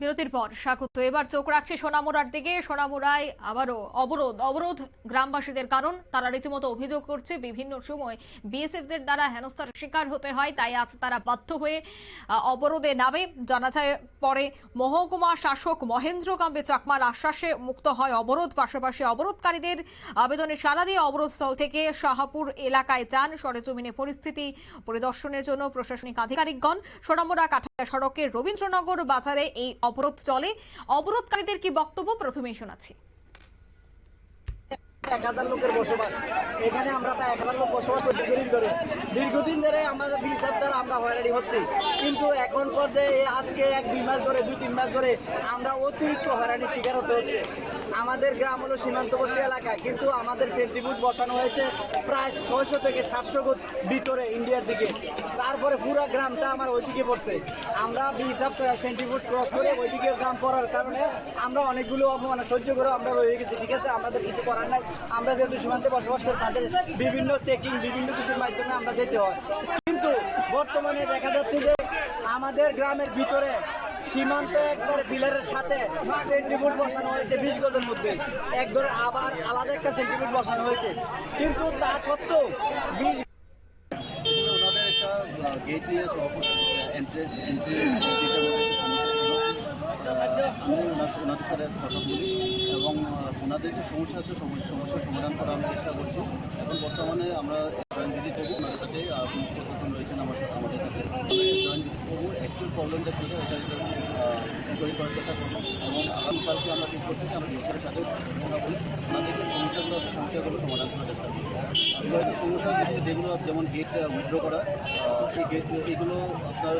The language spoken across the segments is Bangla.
বিরতির পর স্বাগত। এবার চোখ রাখছে সোনামুড়ার দিকে। সোনামুড়ায় আবারও অবরোধ অবরোধ গ্রামবাসীদের কারণ। তারা রীতিমতো অভিযোগ করছে, বিভিন্ন সময় বিএসএফদের দ্বারা হেনস্থার শিকার হতে হয়, তাই আজ তারা বাধ্য হয়ে অবরোধে নামে। জানা যায়, পরে মহকুমা শাসক মহেন্দ্র কাম্বে চাকমার আশ্বাসে মুক্ত হয় অবরোধ। পাশাপাশি অবরোধকারীদের আবেদনে সাড়া দিয়ে অবরোধস্থল থেকে শাহাপুর এলাকায় যান। সরেজমিনে পরিস্থিতি পরিদর্শনের জন্য প্রশাসনিক আধিকারিকগণ। সোনামুড়া কাঠালিয়া সড়কের রবীন্দ্রনগর বাজারে এই অবরোধ চলে। অবরোধকারীদের কি বক্তব্য? প্রথমেই শোনাচ্ছি। এক হাজার লোকের বসবাস। এখানে আমরা প্রায় এক হাজার লোক বসবাস করি দীর্ঘদিন ধরে। দীর্ঘদিন ধরে আমাদের বিচার দ্বারা আমরা হয়রানি হচ্ছি। কিন্তু এখন পর্যায়ে আজকে এক, দুই মাস ধরে, দুই, তিন মাস ধরে আমরা অতিরিক্ত হয়রানির শিকার হতে হচ্ছে। আমাদের গ্রাম হলো সীমান্তবর্তী এলাকা, কিন্তু আমাদের সেন্টিফুট বসানো হয়েছে প্রায় ছয়শো থেকে সাতশো ফুট ভিতরে ইন্ডিয়ার দিকে। তারপরে পুরো গ্রামটা আমার ওইদিকে পড়ছে। আমরা বিহিসাব সেন্টিফুট ক্রস করে ওইদিকে গ্রাম পড়ার কারণে আমরা অনেকগুলো অপমান সহ্য করে আমরা রয়ে গেছি। ঠিক আছে, আমাদের কিছু করার নাই। আমরা যেহেতু সীমান্তে বসবাস করি, তাদের বিভিন্ন চেকিং বিভিন্ন কিছুর মাধ্যমে আমরা যেতে হয়। কিন্তু বর্তমানে দেখা যাচ্ছে যে আমাদের গ্রামের ভিতরে সীমান্তে একবার পিলারের সাথে সেন্টিফুট বসানো হয়েছে বিশ গজের মধ্যে। এক ধরে আবার আলাদা একটা সেন্টিফুট বসানো হয়েছে। কিন্তু তা সত্ত্বেও বিশ এবং ওনাদের যে সমস্যা আছে, সমস্যা, সমস্যার সমাধান করা আমরা চেষ্টা করছি। এখন বর্তমানে আমরা জয়েন ভিজিট করব সাথে পুলিশ প্রশাসন রয়েছেন আমার সাথে, আমাদের সাথে। জয়েন ভিজিট অ্যাকচুয়াল প্রবলেমটা কী এটা ইনকোয়ারি করার চেষ্টা করব। এবং আগামীকালকে আমরা ঠিক করছি যে আমরা ডিএসের সাথে কথা বলি ওনাদের সমস্যাগুলো আছে, সমস্যাগুলো সমাধান করার যেগুলো যেমন গেট করা এই গেট আপনার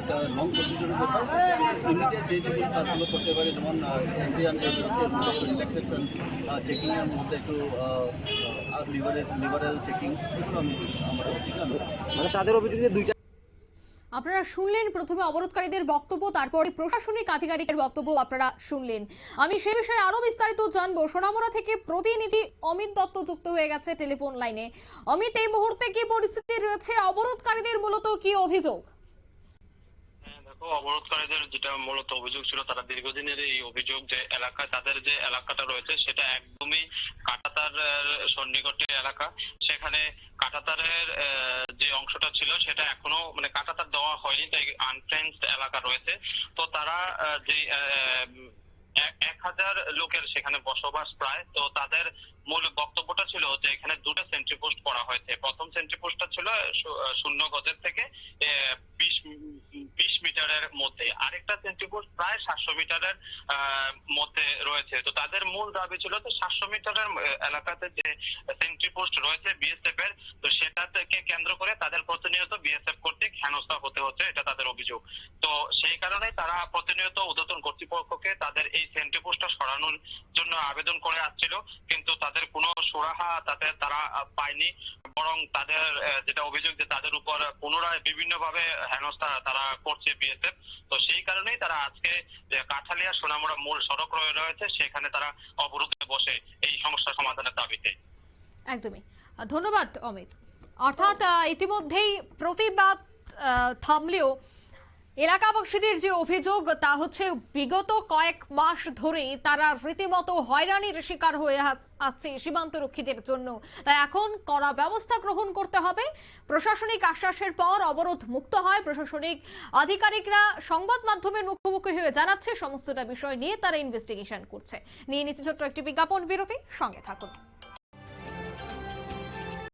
একটা লং প্রসিডিউরের ব্যাপার। যে যেগুলো কাজগুলো করতে পারে, যেমন চেকিংয়ের মধ্যে একটু লিভারেল লিভারেল চেকিং এগুলো আমি, আমার মানে তাদের অভিযোগে দুইটা আপনারা শুনলেন প্রথমে অবরোধকারীদের বক্তব্য তারপরে প্রশাসনিক আধিকারিকের বক্তব্য আপনারা শুনলেন। আমি সে বিষয়ে আরও বিস্তারিত জানব। সোনামুড়া থেকে প্রতিনিধি অমিত দত্ত যুক্ত হয়ে গেছে টেলিফোন লাইনে। অমিত এই মুহূর্তে কি পরিস্থিতি রয়েছে? অবরোধকারীদের মূলত কি অভিযোগ? হ্যাঁ, অবরোধকারীদের যেটা মূলত অভিযোগ ছিল তারা দীর্ঘদিনের এই অভিযোগ যে এলাকা তাদের যে এলাকাটা রয়েছে সেটা একদমই কাটাতার আহ, সন্নিকটে এলাকা। সেখানে কাটাতারের অংশটা ছিল, সেটা এখনও মানে কাটাতার দেওয়া হয়নি, তাই আনফেন্সড এলাকা রয়েছে। তো তারা যে এক হাজার লোকের সেখানে বসবাস প্রায়, তো তাদের মূল বক্তব্যটা ছিল যে এখানে দুটো সেন্ট্রি পোস্ট করা হয়েছে প্রথম সেন্ট্রি পোস্টটা ছিল শু- আহ, শূন্য গজের থেকে আহ, বিশ বিশ মিটারের মধ্যে। আরেকটা সেন্ট্রি প্রায় সাতশো মিটারের মধ্যে রয়েছে। তো তাদের মূল দাবি ছিল তো সাতশো মিটারের এলাকাতে যে সেন্ট্রি রয়েছে বিএসএফ এর, তো সেটা থেকে কেন্দ্র করে তাদের প্রতিনিয়ত বিএসএফ কর্তৃক হেনস্থা হতে হচ্ছে, এটা তাদের অভিযোগ। তো সেই কারণে তারা প্রতিনিয়ত উদ্যতন কর্তৃপক্ষকে তাদের এই সেন্ট্রি পোস্টটা সরানোর জন্য আবেদন করে আসছিল। কিন্তু তাদের কোনো সুরাহা, তাদের, তারা পায়নি, বরং তাদের যেটা অভিযোগ যে তাদের উপর পুনরায় বিভিন্নভাবে হেনস্থা তারা করছে বিএসএফ, তো সেই কারণেই তারা আজকে যে কাঠালিয়া সোনামুড়া মূল সড়ক রয়েছে, সেখানে তারা অবরোধে বসে এই সমস্যা সমাধানের দাবিতে। একদমই। ধন্যবাদ, অমিত। অর্থাৎ ইতিমধ্যেই প্রতিবাদ থামলেও এলাকাবাসীদের যে অভিযোগ, তা হচ্ছে বিগত কয়েক মাস ধরেই তারা রীতিমতো হয়রানির শিকার হয়ে আসছে সীমান্ত রক্ষীদের জন্য। তাই এখন কড়া ব্যবস্থা গ্রহণ করতে হবে। প্রশাসনিক আশ্বাসের পর অবরোধ মুক্ত হয়। প্রশাসনিক আধিকারিকরা সংবাদ মাধ্যমের মুখোমুখি হয়ে জানাচ্ছে, সমস্তটা বিষয় নিয়ে তারা ইনভেস্টিগেশন করছে। নিয়ে নিচ্ছে ছোট্ট একটি বিজ্ঞাপন বিরতি। সঙ্গে থাকুন।